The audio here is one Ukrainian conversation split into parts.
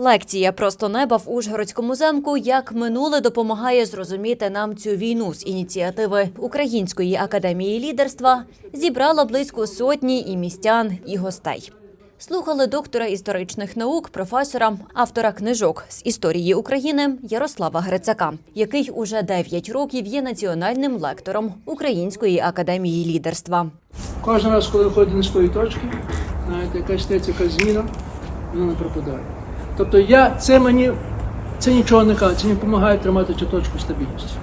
Лекція просто неба в Ужгородському замку як минуле допомагає зрозуміти нам цю війну з ініціативи Української академії лідерства зібрала близько сотні і містян, і гостей. Слухали доктора історичних наук, професора, автора книжок з історії України Ярослава Грицака, який уже 9 років є національним лектором Української академії лідерства. Кожен раз, коли виходить тої точки, знаєте, якась якась зміна, вона не пропадає. Тобто я, це мені це нічого не каже, це мені допомагає тримати цю точку стабільності.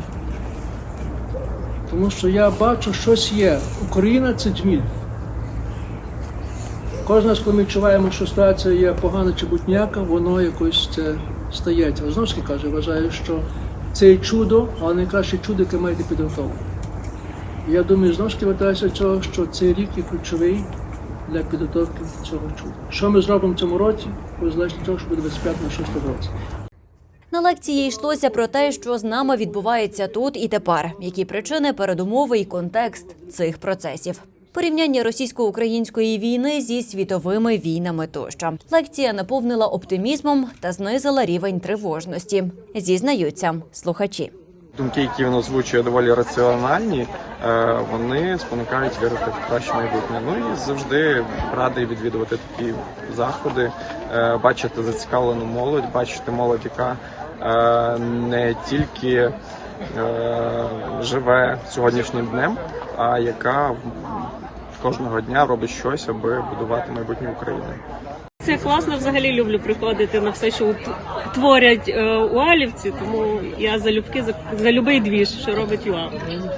Тому що я бачу, щось є. Україна це джміль. Кожен раз, коли ми відчуваємо, що ситуація є погана чи будь-ніяка, воно якось це стається. Таки кажу, вважаю, що це є чудо, але найкраще чудо, яке має бути підготовлене. Я думаю, знову ж таки вертаюся цього, що цей рік є ключовий для підготовки цього чуда. Що ми зробимо в цьому році, залежить від того, що буде 25 на 6 році. На лекції йшлося про те, що з нами відбувається тут і тепер, які причини, передумови і контекст цих процесів. Порівняння російсько-української війни зі світовими війнами тощо. Лекція наповнила оптимізмом та знизила рівень тривожності. Зізнаються слухачі. Думки, які він озвучує, доволі раціональні. е, Вони спонукають вірити в краще майбутнє. Ну і завжди радий відвідувати такі заходи, е, бачити зацікавлену молодь, бачити молодь, яка е, не тільки живе сьогоднішнім днем, а яка кожного дня робить щось, аби будувати майбутнє України. Це класно, взагалі люблю приходити на все, що творять е, уалівці, тому я залюбки за, за любий двіж, що робить ЮА.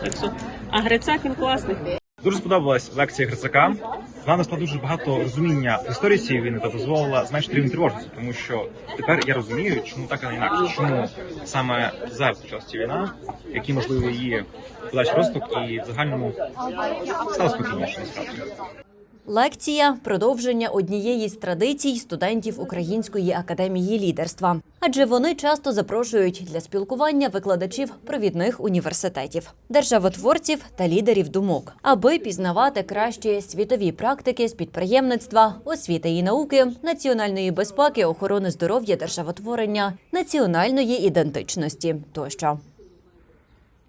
Так що, а Грицак він класний. Дуже сподобалась лекція Грицака. Вона нас дуже багато розуміння історії цієї війни та дозволила зменшити рівень тривожності, тому що тепер я розумію, чому так а не інакше, чому саме зараз почалася ця війна, які можливі її подальший розвиток і в загальному стало спокійніше насправді. Лекція продовження однієї з традицій студентів Української академії лідерства, адже вони часто запрошують для спілкування викладачів провідних університетів, державотворців та лідерів думок, аби пізнавати кращі світові практики з підприємництва, освіти і науки, національної безпеки, охорони здоров'я, державотворення, національної ідентичності тощо.